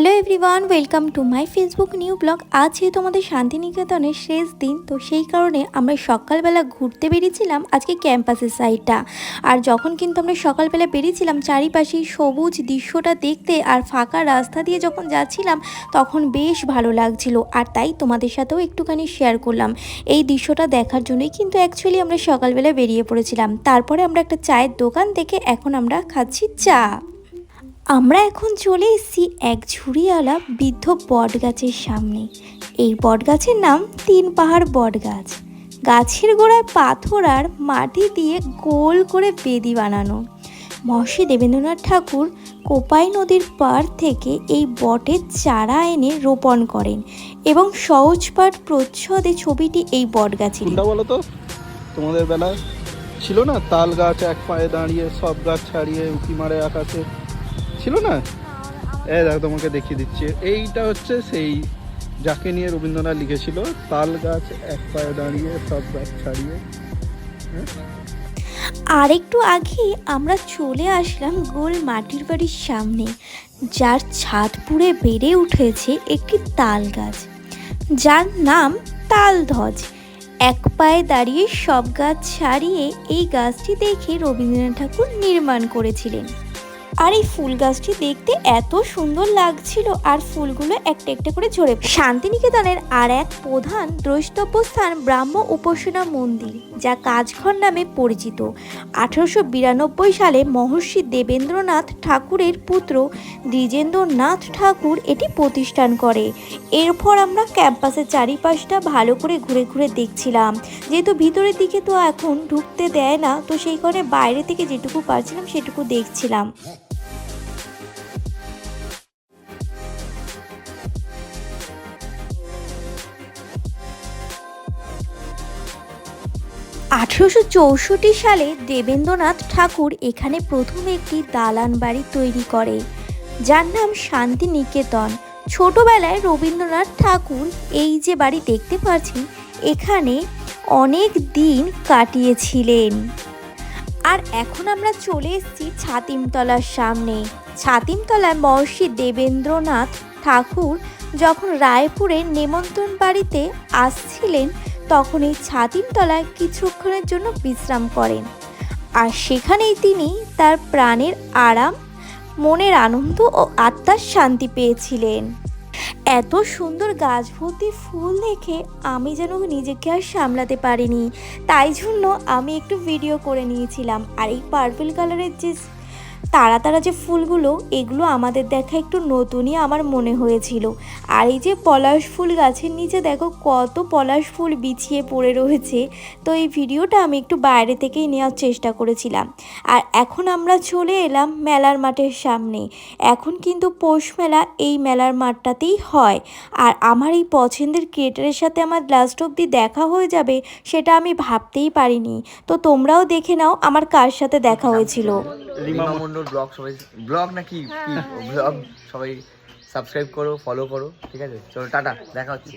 Hello everyone, welcome to my Facebook new blog. আজ যেহেতু আমাদের শান্তিনিকেতনের শেষ দিন, তো সেই কারণে আমরা সকালবেলা ঘুরতে বেরিয়েছিলাম আজকে ক্যাম্পাসের সাইডটা আর যখন কিন্তু আমরা সকালবেলা বেরিয়েছিলাম চারিপাশেই সবুজ দৃশ্যটা দেখতে আর ফাঁকা রাস্তা দিয়ে যখন যাচ্ছিলাম, তখন বেশ ভালো লাগছিল। আর তাই তোমাদের সাথেও একটুখানি শেয়ার করলাম। এই দৃশ্যটা দেখার জন্যই কিন্তু অ্যাকচুয়ালি আমরা সকালবেলা বেরিয়ে পড়েছিলাম। তারপরে আমরা একটা চায়ের দোকান থেকে এখন আমরা খাচ্ছি চা। আমরা এখন চলে এসেছি এক ঝুড়িওয়ালা বৃদ্ধ বট গাছের সামনে। এই বট গাছের নাম তিন পাহাড় বট গাছ গাছের গোড়ায় পাথর আর মাটি দিয়ে গোল করে বেদি বানানো। মহর্ষি দেবেন্দ্রনাথ ঠাকুর কোপাই নদীর পাড় থেকে এই বটের চারা এনে রোপণ করেন এবং সহজ পাঠ প্রচ্ছদে ছবিটি এই বট কোনটা বলো তো, তোমাদের বেলায় ছিল না তাল গাছ এক পায়ে দাঁড়িয়ে, সব গাছ ছাড়িয়ে, উঁকি মারে আকাশে? ছিল না? এই দেখো, তোমাকে দেখিয়ে দিচ্ছি। এইটা হচ্ছে সেই যাকে নিয়ে রবীন্দ্রনাথ লিখেছিল, তাল গাছ এক পায়ে দাঁড়িয়ে, সব গাছ ছাড়িয়ে। আর একটু আগে আমরা চলে আসলাম গোল মাটির বাড়ির সামনে, যার ছাদ পুড়ে বেড়ে উঠেছে একটি তাল গাছ। যার নাম তালধ্বজ। এক পায়ে দাঁড়িয়ে সব গাছ ছাড়িয়ে এই গাছটি দেখে রবীন্দ্রনাথ ঠাকুর নির্মাণ করেছিলেন। আর এই ফুল গাছটি দেখতে এত সুন্দর লাগছিল আর ফুলগুলো একটা একটা করে ঝরে শান্তিনিকেতনের আর এক প্রধান দ্রষ্টব্য স্থান ব্রাহ্ম উপাসনা মন্দির, যা কাজঘর নামে পরিচিত। আঠারোশো বিরানব্বই সালে মহর্ষি দেবেন্দ্রনাথ ঠাকুরের পুত্র দ্বিজেন্দ্রনাথ ঠাকুর এটি প্রতিষ্ঠান করে। এরপর আমরা ক্যাম্পাসের চারিপাশটা ভালো করে ঘুরে ঘুরে দেখছিলাম। যেহেতু ভিতরের দিকে তো এখন ঢুকতে দেয় না, তো সেই কারণে বাইরে থেকে যেটুকু পারছিলাম সেটুকু দেখছিলাম। আঠেরোশো চৌষট্টি সালে দেবেন্দ্রনাথ ঠাকুর এখানে প্রথম একটি দালান বাড়ি তৈরি করে, যার নাম শান্তিনিকেতন। ছোটবেলায় রবীন্দ্রনাথ ঠাকুর এই যে বাড়ি দেখতে পাচ্ছি এখানে অনেক দিন কাটিয়েছিলেন। আর এখন আমরা চলে এসেছি ছাতিমতলার সামনে। ছাতিমতলায় মহর্ষি দেবেন্দ্রনাথ ঠাকুর যখন রায়পুরের নেমন্তন্ন বাড়িতে আসছিলেন তখন এই ছাতিমতলায় কিছুক্ষণের জন্য বিশ্রাম করেন। আর সেখানেই তিনি তার প্রাণের আরাম, মনের আনন্দ ও আত্মার শান্তি পেয়েছিলেন। এত সুন্দর গাছ ভর্তি ফুল দেখে আমি যেন নিজেকে আর সামলাতে পারিনি। তাই জন্য আমি একটু ভিডিও করে নিয়েছিলাম। আর এই পার্পল কালারের যে তারা তারা যে ফুলগুলো, এগুলো আমাদের দেখা একটু নতুনই আমার মনে হয়েছিল। আর এই যে পলাশ ফুল গাছের নিচে দেখো কত পলাশ ফুল বিছিয়ে পড়ে রয়েছে। তো এই ভিডিওটা আমি একটু বাইরে থেকেই নেওয়ার চেষ্টা করেছিলাম। আর এখন আমরা চলে এলাম মেলার মাঠের সামনে। এখন কিন্তু পৌষ মেলা এই মেলার মাঠটাতেই হয়। আর আমার এই পছন্দের ক্রিয়েটারের সাথে আমার লাস্ট অবধি দেখা হয়ে যাবে সেটা আমি ভাবতেই পারিনি। তো তোমরাও দেখে নাও আমার কার সাথে দেখা হয়েছিল। মন্ডল ব্লগ সবাই ব্লগ নাকি কি? ব্লগ সবাই সাবস্ক্রাইব করো ফলো করো ঠিক আছে? চলো টাটা দেখা হচ্ছে।